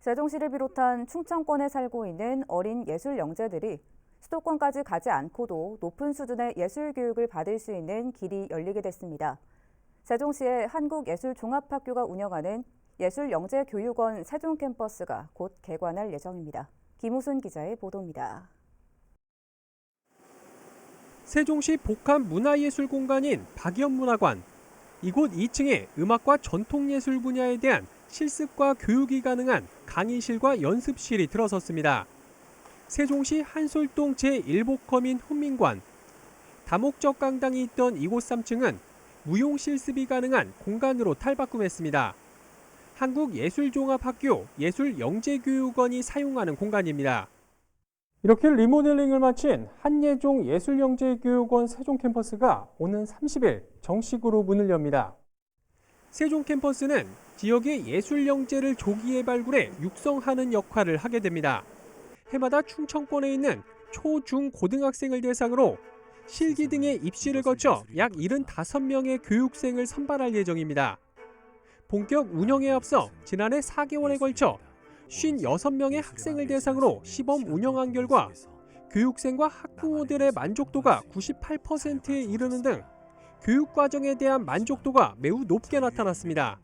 세종시를 비롯한 충청권에 살고 있는 어린 예술 영재들이 수도권까지 가지 않고도 높은 수준의 예술 교육을 받을 수 있는 길이 열리게 됐습니다. 세종시의 한국예술종합학교가 운영하는 예술영재교육원 세종 캠퍼스가 곧 개관할 예정입니다. 김우순 기자의 보도입니다. 세종시 복합 문화예술 공간인 박연문화관. 이곳 2층에 음악과 전통예술 분야에 대한 실습과 교육이 가능한 강의실과 연습실이 들어섰습니다. 세종시 한솔동 제1복컴인 훈민관. 다목적 강당이 있던 이곳 3층은 무용 실습이 가능한 공간으로 탈바꿈했습니다. 한국예술종합학교 예술영재교육원이 사용하는 공간입니다. 이렇게 리모델링을 마친 한예종 예술영재교육원 세종 캠퍼스가 오는 30일 정식으로 문을 엽니다. 세종 캠퍼스는 지역의 예술 영재를 조기에 발굴해 육성하는 역할을 하게 됩니다. 해마다 충청권에 있는 초, 중, 고등학생을 대상으로 실기 등의 입시를 거쳐 약 75명의 교육생을 선발할 예정입니다. 본격 운영에 앞서 지난해 4개월에 걸쳐 56명의 학생을 대상으로 시범 운영한 결과 교육생과 학부모들의 만족도가 98%에 이르는 등 교육 과정에 대한 만족도가 매우 높게 나타났습니다.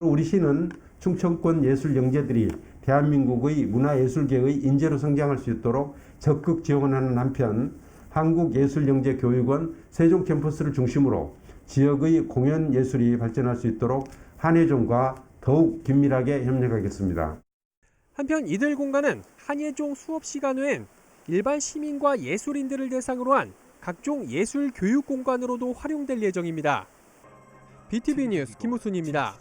우리 시는 충청권 예술 영재들이 대한민국의 문화예술계의 인재로 성장할 수 있도록 적극 지원하는 한편 한국예술영재교육원 세종 캠퍼스를 중심으로 지역의 공연 예술이 발전할 수 있도록 한예종과 더욱 긴밀하게 협력하겠습니다. 한편 이들 공간은 한예종 수업 시간 외엔 일반 시민과 예술인들을 대상으로 한 각종 예술 교육 공간으로도 활용될 예정입니다. BTV 뉴스 김우순입니다.